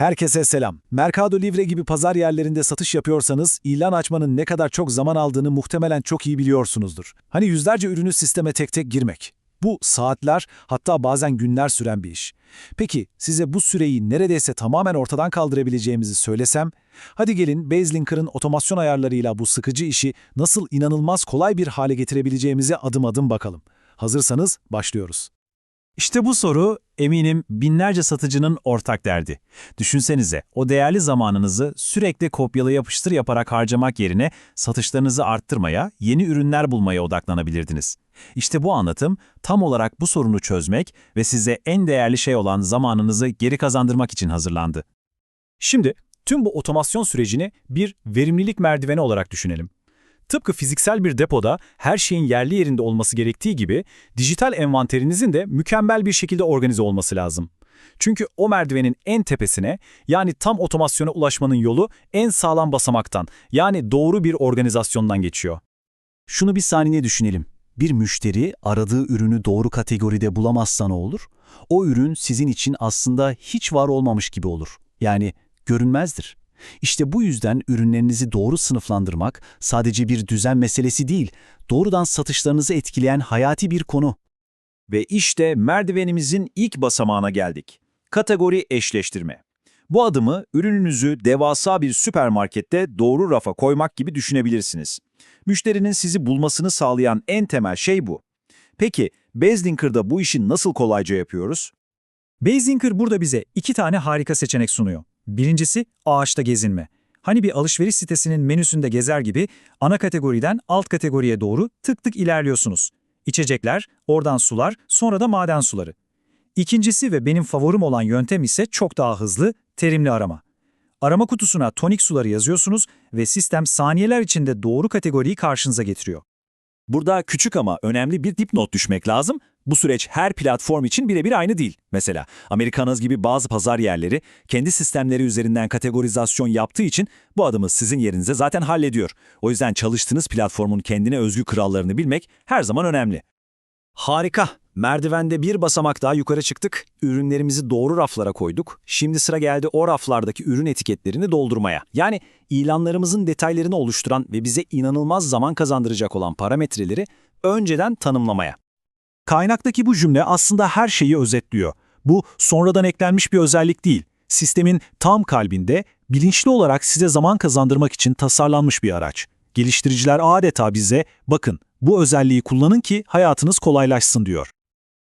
Herkese selam. Mercado Livre gibi pazar yerlerinde satış yapıyorsanız ilan açmanın ne kadar çok zaman aldığını muhtemelen çok iyi biliyorsunuzdur. Hani yüzlerce ürünü sisteme tek tek girmek. Bu saatler hatta bazen günler süren bir iş. Peki size bu süreyi neredeyse tamamen ortadan kaldırabileceğimizi söylesem, hadi gelin Baselinker'ın otomasyon ayarlarıyla bu sıkıcı işi nasıl inanılmaz kolay bir hale getirebileceğimize adım adım bakalım. Hazırsanız başlıyoruz. İşte bu soru eminim binlerce satıcının ortak derdi. Düşünsenize o değerli zamanınızı sürekli kopyala yapıştır yaparak harcamak yerine satışlarınızı arttırmaya, yeni ürünler bulmaya odaklanabilirdiniz. İşte bu anlatım tam olarak bu sorunu çözmek ve size en değerli şey olan zamanınızı geri kazandırmak için hazırlandı. Şimdi tüm bu otomasyon sürecini bir verimlilik merdiveni olarak düşünelim. Tıpkı fiziksel bir depoda her şeyin yerli yerinde olması gerektiği gibi dijital envanterinizin de mükemmel bir şekilde organize olması lazım. Çünkü o merdivenin en tepesine yani tam otomasyona ulaşmanın yolu en sağlam basamaktan yani doğru bir organizasyondan geçiyor. Şunu bir saniye düşünelim. Bir müşteri aradığı ürünü doğru kategoride bulamazsa ne olur? O ürün sizin için aslında hiç var olmamış gibi olur. Yani görünmezdir. İşte bu yüzden ürünlerinizi doğru sınıflandırmak sadece bir düzen meselesi değil, doğrudan satışlarınızı etkileyen hayati bir konu. Ve işte merdivenimizin ilk basamağına geldik. Kategori eşleştirme. Bu adımı ürününüzü devasa bir süpermarkette doğru rafa koymak gibi düşünebilirsiniz. Müşterinin sizi bulmasını sağlayan en temel şey bu. Peki, Bezlinker'da bu işi nasıl kolayca yapıyoruz? Bazinker burada bize iki tane harika seçenek sunuyor. Birincisi ağaçta gezinme. Hani bir alışveriş sitesinin menüsünde gezer gibi ana kategoriden alt kategoriye doğru tık tık ilerliyorsunuz. İçecekler, oradan sular, sonra da maden suları. İkincisi ve benim favorim olan yöntem ise çok daha hızlı, terimli arama. Arama kutusuna tonik suları yazıyorsunuz ve sistem saniyeler içinde doğru kategoriyi karşınıza getiriyor. Burada küçük ama önemli bir dipnot düşmek lazım. Bu süreç her platform için birebir aynı değil. Mesela Amerikanız gibi bazı pazar yerleri kendi sistemleri üzerinden kategorizasyon yaptığı için bu adımı sizin yerinize zaten hallediyor. O yüzden çalıştığınız platformun kendine özgü kurallarını bilmek her zaman önemli. Harika. Merdivende bir basamak daha yukarı çıktık. Ürünlerimizi doğru raflara koyduk. Şimdi sıra geldi o raflardaki ürün etiketlerini doldurmaya. Yani ilanlarımızın detaylarını oluşturan ve bize inanılmaz zaman kazandıracak olan parametreleri önceden tanımlamaya. Kaynaktaki bu cümle aslında her şeyi özetliyor. Bu sonradan eklenmiş bir özellik değil. Sistemin tam kalbinde bilinçli olarak size zaman kazandırmak için tasarlanmış bir araç. Geliştiriciler adeta bize bakın bu özelliği kullanın ki hayatınız kolaylaşsın diyor.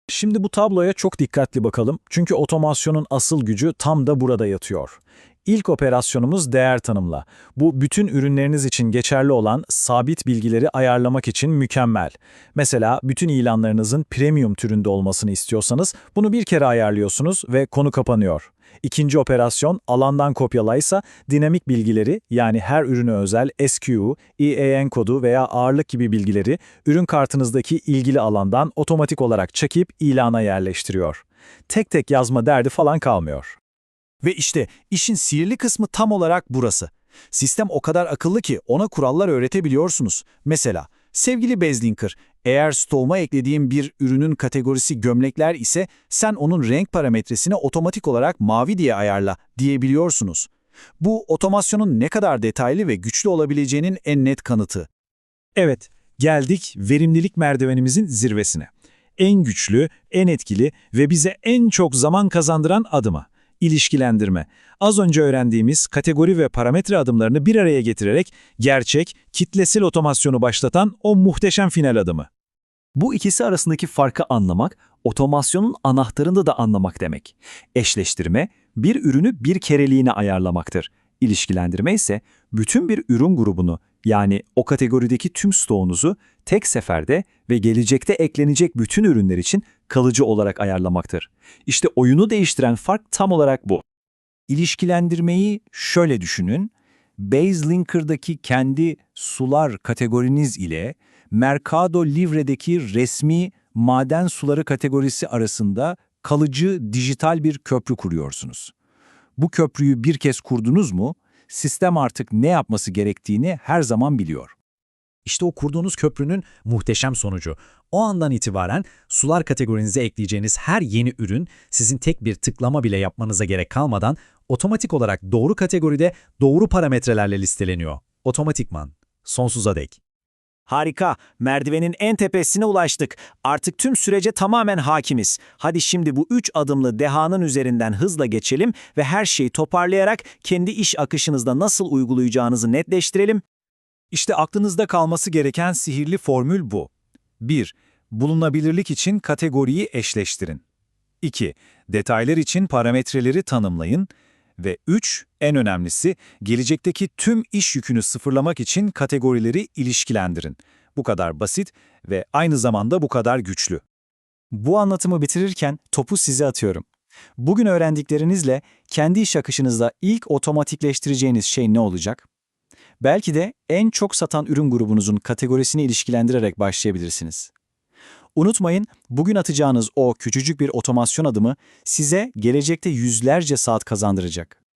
Şimdi bu tabloya çok dikkatli bakalım çünkü otomasyonun asıl gücü tam da burada yatıyor. İlk operasyonumuz değer tanımla. Bu bütün ürünleriniz için geçerli olan sabit bilgileri ayarlamak için mükemmel. Mesela bütün ilanlarınızın premium türünde olmasını istiyorsanız bunu bir kere ayarlıyorsunuz ve konu kapanıyor. İkinci operasyon alandan kopyalaysa dinamik bilgileri yani her ürüne özel SKU, EAN kodu veya ağırlık gibi bilgileri ürün kartınızdaki ilgili alandan otomatik olarak çekip ilana yerleştiriyor. Tek tek yazma derdi falan kalmıyor. Ve işte işin sihirli kısmı tam olarak burası. Sistem o kadar akıllı ki ona kurallar öğretebiliyorsunuz. Mesela, sevgili Bezlinker, eğer stoğuma eklediğim bir ürünün kategorisi gömlekler ise sen onun renk parametresini otomatik olarak mavi diye ayarla diyebiliyorsunuz. Bu otomasyonun ne kadar detaylı ve güçlü olabileceğinin en net kanıtı. Evet, geldik verimlilik merdivenimizin zirvesine. En güçlü, en etkili ve bize en çok zaman kazandıran adıma. İlişkilendirme. Az önce öğrendiğimiz kategori ve parametre adımlarını bir araya getirerek gerçek, kitlesel otomasyonu başlatan o muhteşem final adımı. Bu ikisi arasındaki farkı anlamak, otomasyonun anahtarını da anlamak demek. Eşleştirme, bir ürünü bir kereliğine ayarlamaktır. İlişkilendirme ise bütün bir ürün grubunu yani o kategorideki tüm stoğunuzu tek seferde ve gelecekte eklenecek bütün ürünler için kalıcı olarak ayarlamaktır. İşte oyunu değiştiren fark tam olarak bu. İlişkilendirmeyi şöyle düşünün. Baselinker'daki kendi sular kategoriniz ile Mercado Livre'deki resmi maden suları kategorisi arasında kalıcı dijital bir köprü kuruyorsunuz. Bu köprüyü bir kez kurdunuz mu, sistem artık ne yapması gerektiğini her zaman biliyor. İşte o kurduğunuz köprünün muhteşem sonucu. O andan itibaren sular kategorinize ekleyeceğiniz her yeni ürün sizin tek bir tıklama bile yapmanıza gerek kalmadan otomatik olarak doğru kategoride doğru parametrelerle listeleniyor. Otomatikman. Sonsuza dek. Harika, merdivenin en tepesine ulaştık. Artık tüm sürece tamamen hakimiz. Hadi şimdi bu üç adımlı dehanın üzerinden hızla geçelim ve her şeyi toparlayarak kendi iş akışınızda nasıl uygulayacağınızı netleştirelim. İşte aklınızda kalması gereken sihirli formül bu. 1. Bulunabilirlik için kategoriyi eşleştirin. 2. Detaylar için parametreleri tanımlayın. Ve 3. En önemlisi, gelecekteki tüm iş yükünü sıfırlamak için kategorileri ilişkilendirin. Bu kadar basit ve aynı zamanda bu kadar güçlü. Bu anlatımı bitirirken topu size atıyorum. Bugün öğrendiklerinizle kendi iş akışınızda ilk otomatikleştireceğiniz şey ne olacak? Belki de en çok satan ürün grubunuzun kategorisini ilişkilendirerek başlayabilirsiniz. Unutmayın, bugün atacağınız o küçücük bir otomasyon adımı size gelecekte yüzlerce saat kazandıracak.